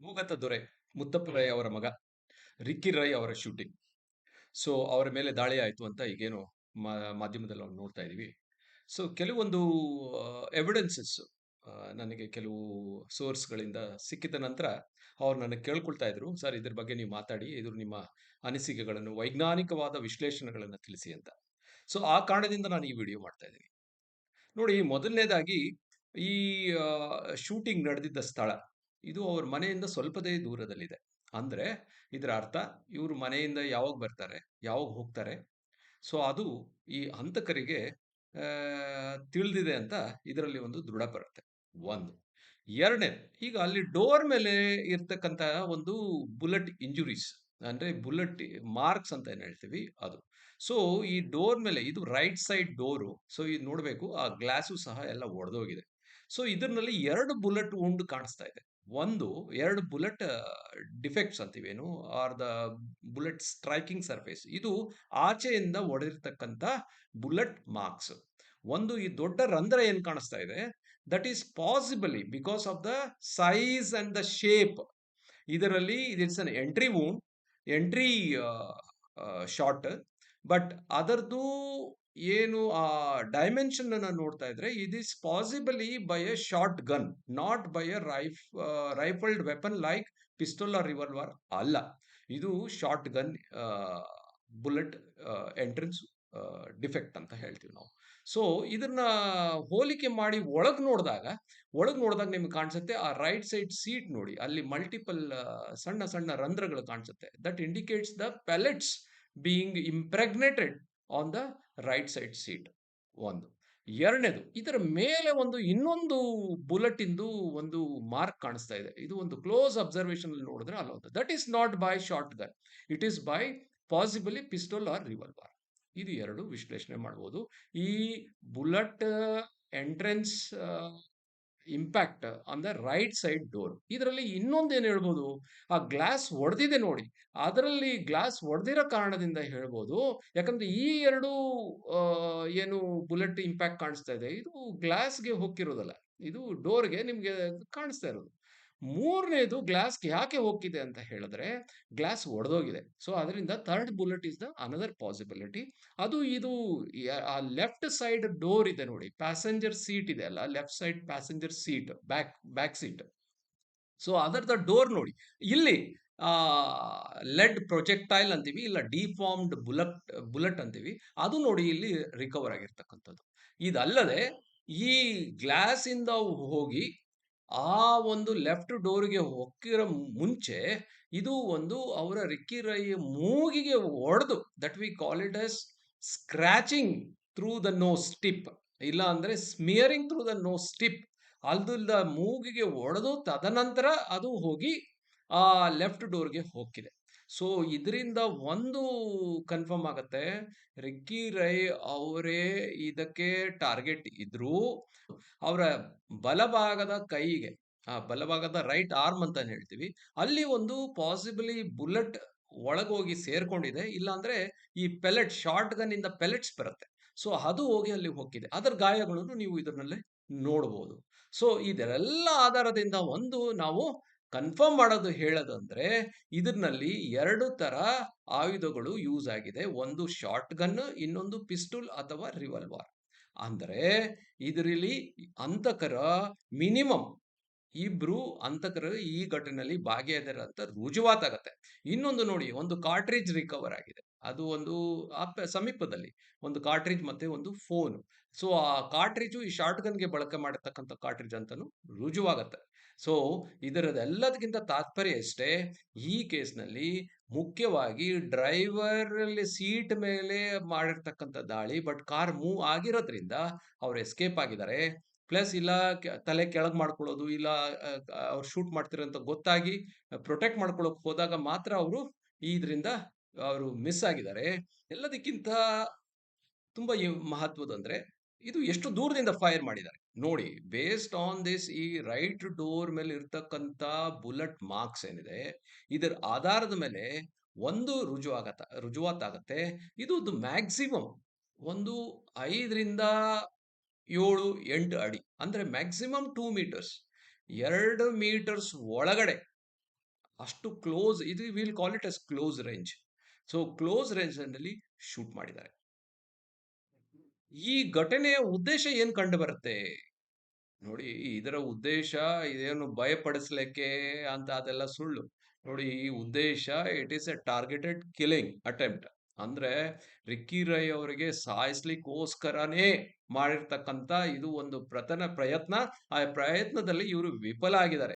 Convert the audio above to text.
ಭೂಗತ ದೊರೆ ಮುತ್ತಪ್ಪ ರೈ ಅವರ ಮಗ ರಿಕ್ಕಿ ರೈ ಅವರ ಶೂಟಿಂಗ್ ಸೊ ಅವರ ಮೇಲೆ ದಾಳಿ ಆಯಿತು ಅಂತ ಈಗೇನು ಮಾಧ್ಯಮದಲ್ಲಿ ನಾವು ನೋಡ್ತಾ ಇದ್ದೀವಿ ಸೊ ಕೆಲವೊಂದು ಎವಿಡೆನ್ಸಸ್ ನನಗೆ ಕೆಲವು ಸೋರ್ಸ್ಗಳಿಂದ ಸಿಕ್ಕಿದ ನಂತರ ಅವ್ರು ನನಗೆ ಕೇಳ್ಕೊಳ್ತಾ ಇದ್ರು ಸರ್ ಇದ್ರ ಬಗ್ಗೆ ನೀವು ಮಾತಾಡಿ ಇದ್ರ ನಿಮ್ಮ ಅನಿಸಿಕೆಗಳನ್ನು ವೈಜ್ಞಾನಿಕವಾದ ವಿಶ್ಲೇಷಣೆಗಳನ್ನು ತಿಳಿಸಿ ಅಂತ. ಸೊ ಆ ಕಾರಣದಿಂದ ನಾನು ಈ ವಿಡಿಯೋ ಮಾಡ್ತಾ ಇದ್ದೀನಿ. ನೋಡಿ ಮೊದಲನೇದಾಗಿ ಈ ಶೂಟಿಂಗ್ ನಡೆದಿದ್ದ ಸ್ಥಳ ಇದು ಅವ್ರ ಮನೆಯಿಂದ ಸ್ವಲ್ಪದೇ ದೂರದಲ್ಲಿದೆ. ಅಂದ್ರೆ ಇದರ ಅರ್ಥ ಇವರು ಮನೆಯಿಂದ ಯಾವಾಗ ಬರ್ತಾರೆ, ಯಾವಾಗ ಹೋಗ್ತಾರೆ. ಸೊ, ಅದು ಈ ಹಂತಕರಿಗೆ ತಿಳಿದಿದೆ ಅಂತ ಇದರಲ್ಲಿ ಒಂದು ದೃಢ ಬರುತ್ತೆ. ಒಂದು. ಎರಡನೇ, ಈಗ ಅಲ್ಲಿ ಡೋರ್ ಮೇಲೆ ಇರ್ತಕ್ಕಂತಹ ಒಂದು ಬುಲೆಟ್ ಇಂಜುರೀಸ್, ಅಂದ್ರೆ ಬುಲೆಟ್ ಮಾರ್ಕ್ಸ್ ಅಂತ ಏನು ಹೇಳ್ತೀವಿ ಅದು. ಸೊ, ಈ ಡೋರ್ ಮೇಲೆ, ಇದು ರೈಟ್ ಸೈಡ್ ಡೋರು, ಸೊ ಇದು ನೋಡಬೇಕು, ಆ ಗ್ಲಾಸು ಸಹ ಎಲ್ಲ ಒಡೆದೋಗಿದೆ. ಸೊ ಇದರಲ್ಲಿ ಎರಡು ಬುಲೆಟ್ ಉಂಡು ಕಾಣಿಸ್ತಾ ಇದೆ. ಒಂದು, ಎರಡು bullet, defects ಅಂತೀವೇನು, or the bullet striking surface. ಇದು ಆಚೆಯಿಂದ ಒಡೆದಿರ್ತಕ್ಕಂಥ ಬುಲೆಟ್ ಮಾರ್ಕ್ಸ್. ಒಂದು ಈ ದೊಡ್ಡ ರಂಧ್ರ ಏನು ಕಾಣಿಸ್ತಾ ಇದೆ? That is possibly because of the size and the shape. ಇದರಲ್ಲಿ it's an entry wound, entry shot but ಅದರದ್ದು ಏನು, ಆ ಡೈಮೆನ್ಷನ್ ಅನ್ನ ನೋಡ್ತಾ ಇದ್ರೆ it is possibly by a shotgun not by a rife rifled weapon like pistol or revolver ಅಲ್ಲ. ಇದು shotgun bullet entrance defect ಅಂತ ಹೇಳ್ತೀವಿ ನಾವು. ಸೊ ಇದನ್ನ ಹೋಲಿಕೆ ಮಾಡಿ ಒಳಗೆ ನೋಡಿದಾಗ ಒಳಗೆ ನೋಡಿದಾಗ ನಿಮ್ಗೆ ಕಾಣಿಸುತ್ತೆ, ಆ ರೈಟ್ ಸೈಡ್ ಸೀಟ್ ನೋಡಿ, ಅಲ್ಲಿ ಮಲ್ಟಿಪಲ್ ಸಣ್ಣ ಸಣ್ಣ ರಂಧ್ರಗಳು ಕಾಣಿಸುತ್ತೆ. That indicates the pellets being impregnated on the right side seat ಒಂದು. ಎರಡನೇದು, ಇದರ ಮೇಲೆ ಒಂದು ಇನ್ನೊಂದು ಬುಲೆಟ್ ಇಂದು ಒಂದು ಮಾರ್ಕ್ ಕಾಣಿಸ್ತಾ ಇದೆ. ಇದು ಒಂದು ಕ್ಲೋಸ್ ಅಬ್ಸರ್ವೇಷನ್ ನೋಡಿದ್ರೆ ಅಲ್ಲ that is not by shotgun it is by possibly pistol or revolver ಇದು ಎರಡು ವಿಶ್ಲೇಷಣೆ ಮಾಡ್ಬೋದು. ಈ bullet entrance impact on the right side door ಇದರಲ್ಲಿ ಇನ್ನೊಂದು ಏನು ಹೇಳ್ಬೋದು? ಆ ಗ್ಲಾಸ್ ಒಡೆದಿದೆ ನೋಡಿ. ಅದರಲ್ಲಿ ಗ್ಲಾಸ್ ಒಡೆದಿರೋ ಕಾರಣದಿಂದ ಹೇಳ್ಬೋದು. ಯಾಕಂದ್ರೆ ಈ ಎರಡು ಏನು ಬುಲೆಟ್ ಇಂಪ್ಯಾಕ್ಟ್ ಕಾಣಿಸ್ತಾ ಇದೆ. ಇದು ಗ್ಲಾಸ್ಗೆ ಹೋಗಿರೋದಲ್ಲ ಇದು ಡೋರ್ಗೆ ನಿಮಗೆ ಕಾಣಿಸ್ತಾ ಇರೋದು. ಮೂರನೇದು ಗ್ಲಾಸ್ಗೆ ಯಾಕೆ ಹೋಗ್ತಿದೆ ಅಂತ ಹೇಳಿದ್ರೆ, ಗ್ಲಾಸ್ ಒಡೆದೋಗಿದೆ. ಸೊ, ಅದರಿಂದ third bullet is the another possibility ಅದು ಇದು ಆ ಲೆಫ್ಟ್ ಸೈಡ್ ಡೋರ್ ಇದೆ ನೋಡಿ. ಪ್ಯಾಸೆಂಜರ್ ಸೀಟ್ ಇದೆ ಅಲ್ಲ left side passenger seat back back seat so ಅದರದ ಡೋರ್ ನೋಡಿ. ಇಲ್ಲಿ ಲೆಡ್ ಪ್ರೊಜೆಕ್ಟೈಲ್ ಅಂತೀವಿ, ಇಲ್ಲ ಡಿಫಾರ್ಮ್ಡ್ ಬುಲೆಟ್ ಬುಲೆಟ್ ಅಂತೀವಿ. ಅದು ನೋಡಿ ಇಲ್ಲಿ ರಿಕವರ್ ಆಗಿರ್ತಕ್ಕಂಥದ್ದು. ಇದಲ್ಲದೆ, ಈ ಗ್ಲಾಸ್ ಇಂದ ಹೋಗಿ ಆ ಒಂದು ಲೆಫ್ಟ್ ಡೋರ್ಗೆ ಹೊಕ್ಕಿರೋ ಮುಂಚೆ ಇದು ಒಂದು ಅವರ ರಿಕ್ಕಿ ರೈ ಮೂಗಿಗೆ ಹೊಡೆದು that we call it as scratching through the nose tip ಇಲ್ಲ ಅಂದರೆ smearing through the nose tip ಅಲ್ದಿಲ್ದ ಮೂಗಿಗೆ ಒಡೆದು ತದನಂತರ ಅದು ಹೋಗಿ ಆ ಲೆಫ್ಟ್ ಡೋರ್ಗೆ ಹೋಗಿದೆ ಸೊ ಇದರಿಂದ ಒಂದು ಕನ್ಫರ್ಮ್ ಆಗತ್ತೆ. ರಿಕ್ಕಿ ರೈ ಅವರೇ ಇದಕ್ಕೆ ಟಾರ್ಗೆಟ್ ಇದ್ರು, ಅವರ ಬಲಭಾಗದ ಕೈಗೆ, ಆ ಬಲಭಾಗದ ರೈಟ್ ಆರ್ಮ್ ಅಂತ ಹೇಳ್ತೀವಿ, ಅಲ್ಲಿ ಒಂದು ಪಾಸಿಬಲಿ ಬುಲೆಟ್ ಒಳಗೋಗಿ ಸೇರ್ಕೊಂಡಿದೆ. ಇಲ್ಲಾಂದ್ರೆ ಈ ಪೆಲೆಟ್ ಶಾರ್ಟ್ ಗನ್ ಇಂದ ಪೆಲೆಟ್ಸ್ ಬರುತ್ತೆ. ಸೊ ಅದು ಹೋಗಿ ಅಲ್ಲಿ ಹೋಗಿದೆ ಅದರ ಗಾಯಗಳನ್ನು ನೀವು ಇದರಲ್ಲೇ ನೋಡಬಹುದು ಸೊ ಇದೆಲ್ಲ ಆಧಾರದಿಂದ ಒಂದು ನಾವು ಕನ್ಫರ್ಮ್ ಮಾಡೋದು ಹೇಳೋದಂದ್ರೆ, ಇದರಲ್ಲಿ ಎರಡು ತರ ಆಯುಧಗಳು ಯೂಸ್ ಆಗಿದೆ. ಒಂದು ಶಾರ್ಟ್ ಗನ್ ಇನ್ನೊಂದು ಪಿಸ್ಟೂಲ್ ಅಥವಾ ರಿವಾಲ್ವರ್ ಅಂದ್ರೆ, ಇದರಲ್ಲಿ ಅಂತಕರ ಮಿನಿಮಮ್ ಇಬ್ರು ಅಂತಕರ ಈ ಘಟನೆಯಲ್ಲಿ ಭಾಗಿಯಾದರೆ ಅಂತ ರುಜುವಾತಾಗತ್ತೆ ಇನ್ನೊಂದು ನೋಡಿ, ಒಂದು ಕಾರ್ಟ್ರಿಜ್ ರಿಕವರ್ ಆಗಿದೆ. ಅದು ಒಂದು ಸಮೀಪದಲ್ಲಿ ಒಂದು ಕಾರ್ಟ್ರಿಜ್ ಮತ್ತೆ ಒಂದು ಫೋನ್ ಸೊ ಆ ಕಾರ್ಟ್ರಿಜು ಈ ಶಾರ್ಟ್ ಗನ್ಗೆ ಬಳಕೆ ಮಾಡಿರ್ತಕ್ಕಂಥ ಕಾರ್ಟ್ರಿಜ್ ಅಂತಾನು ರುಜುವಾಗತ್ತೆ. ಸೊ ಇದರದೆಲ್ಲದಕ್ಕಿಂತ ತಾತ್ಪರ್ಯ ಅಷ್ಟೇ ಈ ಕೇಸ್ನಲ್ಲಿ ಮುಖ್ಯವಾಗಿ ಡ್ರೈವರ್ ಸೀಟ್ ಮೇಲೆ ಮಾಡಿರ್ತಕ್ಕಂಥ ದಾಳಿ, ಬಟ್ ಕಾರ್ ಮೂವ್ ಆಗಿರೋದ್ರಿಂದ ಅವ್ರು ಎಸ್ಕೇಪ್ ಆಗಿದ್ದಾರೆ. ಪ್ಲಸ್ ಇಲ್ಲ ತಲೆ ಕೆಳಗೆ ಮಾಡ್ಕೊಳ್ಳೋದು, ಇಲ್ಲ ಅವ್ರು ಶೂಟ್ ಮಾಡ್ತಿರೋಂತ ಗೊತ್ತಾಗಿ ಪ್ರೊಟೆಕ್ಟ್ ಮಾಡ್ಕೊಳ್ಳೋಕೆ ಹೋದಾಗ ಮಾತ್ರ ಅವರು ಇದರಿಂದ ಅವರು ಮಿಸ್ ಆಗಿದ್ದಾರೆ. ಎಲ್ಲದಕ್ಕಿಂತ ತುಂಬಾ ಈ- ಮಹತ್ವದ ಅಂದ್ರೆ ಇದು ಎಷ್ಟು ದೂರದಿಂದ ಫೈರ್ ಮಾಡಿದ್ದಾರೆ ನೋಡಿ ಬೇಸ್ಡ್ ಆನ್ ದಿಸ್ ಈ ರೈಟ್ ಡೋರ್ ಮೇಲೆ ಇರ್ತಕ್ಕಂಥ ಬುಲೆಟ್ ಮಾರ್ಕ್ಸ್ ಏನಿದೆ, ಇದರ ಆಧಾರದ ಮೇಲೆ ಒಂದು ರುಜುವಾಗತ್ತ ರುಜುವಾತಾಗತ್ತೆ ಇದು ಮ್ಯಾಕ್ಸಿಮಮ್ ಒಂದು ಐದರಿಂದ ಏಳು, ಎಂಟು ಅಡಿ, ಅಂದರೆ ಮ್ಯಾಕ್ಸಿಮಮ್ ಟೂ ಮೀಟರ್ಸ್ ಎರಡು ಮೀಟರ್ಸ್ ಒಳಗಡೆ ಅಷ್ಟು ಕ್ಲೋಸ್ ಇದು will call it as close range. So close ರೇಂಜ್‌ನಲ್ಲಿ shoot ಮಾಡಿದ್ದಾರೆ. ಈ ಘಟನೆಯ ಉದ್ದೇಶ ಏನು ಕಂಡು ಬರುತ್ತೆ? ನೋಡಿ, ಇದರ ಉದ್ದೇಶ ಇದೇನು ಭಯಪಡಿಸ್ಲಿಕ್ಕೆ ಅಂತ ಅದೆಲ್ಲ ಸುಳ್ಳು. ನೋಡಿ, ಈ ಉದ್ದೇಶ it is a targeted killing attempt. ಅಂದ್ರೆ ರಿಕ್ಕಿ ರೈ ಅವರಿಗೆ ಸಾಯಿಸ್ಲಿಕ್ಕೋಸ್ಕರನೇ ಮಾಡಿರ್ತಕ್ಕಂಥ ಇದು ಒಂದು ಪ್ರಥಮ ಪ್ರಯತ್ನ. ಆ ಪ್ರಯತ್ನದಲ್ಲಿ ಇವರು ವಿಫಲ ಆಗಿದ್ದಾರೆ.